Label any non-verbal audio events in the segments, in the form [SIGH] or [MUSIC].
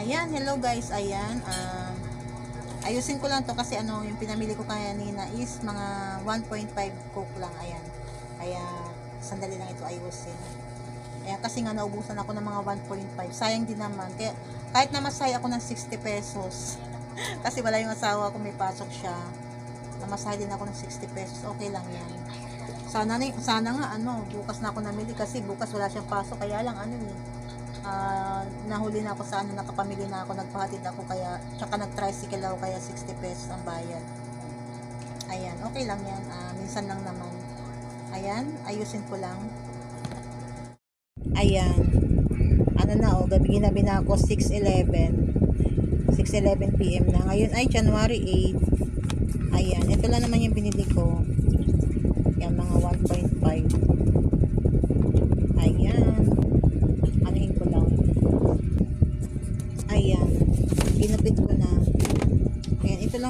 Ayan, hello guys. Ayan, ah, ayusin ko lang to kasi ano, yung pinamili ko kanina is mga 1.5 coke lang. Ayan. Kaya, sandali lang ito ayusin. Ayan, kasi nga naubusan ako ng mga 1.5. Sayang din naman. Kaya, kahit na masaya ako ng 60 pesos. [LAUGHS] kasi wala yung asawa ko, may pasok siya. Namasahe din ako ng 60 pesos. Okay lang yan. Sana, sana nga, ano, bukas na ako namili kasi bukas wala siyang pasok. Kaya lang, ano eh, ah, nahuli na ako sa ano, nakapamili na ako, nagpahatid ako kaya, tsaka nag-tricycle ako kaya 60 pesos ang bayad. Ayan, okay lang yan. Ah, minsan lang naman. Ayan, ayusin ko lang. Ayan. Ano na oh, gabi ginabi na ako 6.11. 6.11 p.m. na. Ngayon ay January 8. Ayan, ito lang naman yung binili ko.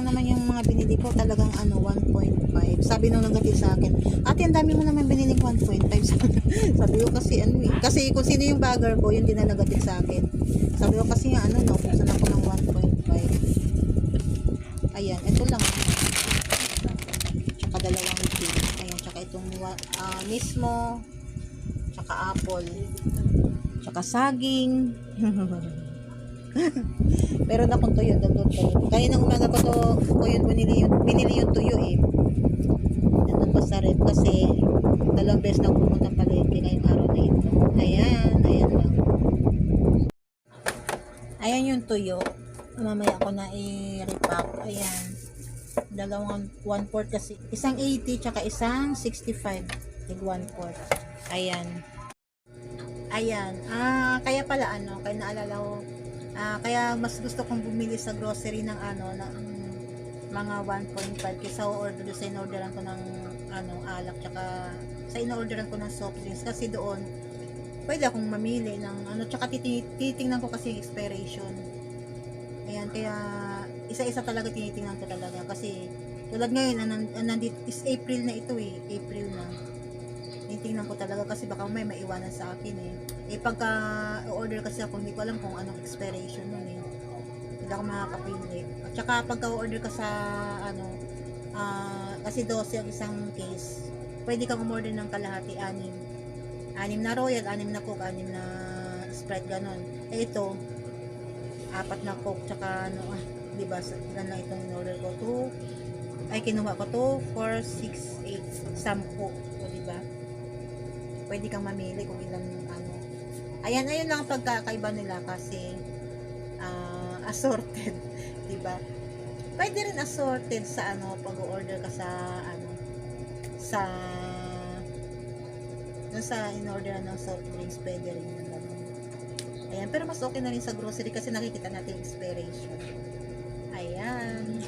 Lang naman yung mga binili ko. Talagang ano, 1.5. Sabi nung nagati sa akin, ate, ang dami mo naman binili 1.5. [LAUGHS] Sabi ko kasi ano eh. Kasi kung sino yung bagger ko, yun din na nagatik sa akin. Sabi ko kasi ano, naubusan ako ng 1.5. Ayan, ito lang. Tsaka dalawang tin. Ayan, tsaka itong ah, mismo. Tsaka apple. Tsaka saging. [LAUGHS] Meron akong tuyo, dagdag tuyo. Kaya nang umaga ko to, ko yun binili yung, binili yung tuyo eh. Nandun pa sa rep kasi dalawang beses na pumunta palengke ngayong araw na ito. Ayan, ayan lang. Ayan yung tuyo. Mamaya ko na i-repack. Ayan. Dalawang 1 quart kasi. Isang 80 tsaka isang 65. Tig 1 quart. Ayan. Ayan. Ah, kaya pala ano, kaya naalala ko, ah, kaya mas gusto kong bumili sa grocery ng ano, ng mga 1.5 kaysa order sa in-orderan ko ng ano, alak tsaka sa in-orderan ko ng soft drinks. Kasi doon pwede akong mamili ng ano tsaka titi- titingnan ko kasi expiration. Ayan, kaya isa-isa talaga tinitingnan ko talaga. Kasi tulad ngayon, nandito is April na ito eh, April na tinitingnan ko talaga kasi baka may maiwanan sa akin eh. Eh pagka order kasi ako, hindi ko alam kung anong expiration nun eh. Hindi ako makakapili. At pagka order ka sa ano, ah, kasi 12 ang isang case, pwede kang umorder ng kalahati, anim. Anim na Royal, anim na Coke, anim na Sprite, ganon. Eh ito, apat na Coke, tsaka ano, ah, di ba, sa- ilan lang itong in-order ko, 2, ay kinuha ko 2, 4, 6, 8, 10, o di ba? Pwede kang mamili kung ilang ano. Ayan, ayun lang ang pagkakaiba nila kasi ah, assorted, [LAUGHS] 'di ba? Pwede rin assorted sa ano pag-order ka sa ano sa dun sa in-order ng soft drinks, pwede rin yung ganun. Ayan, pero mas okay na rin sa grocery kasi nakikita natin yung expiration. Ayan.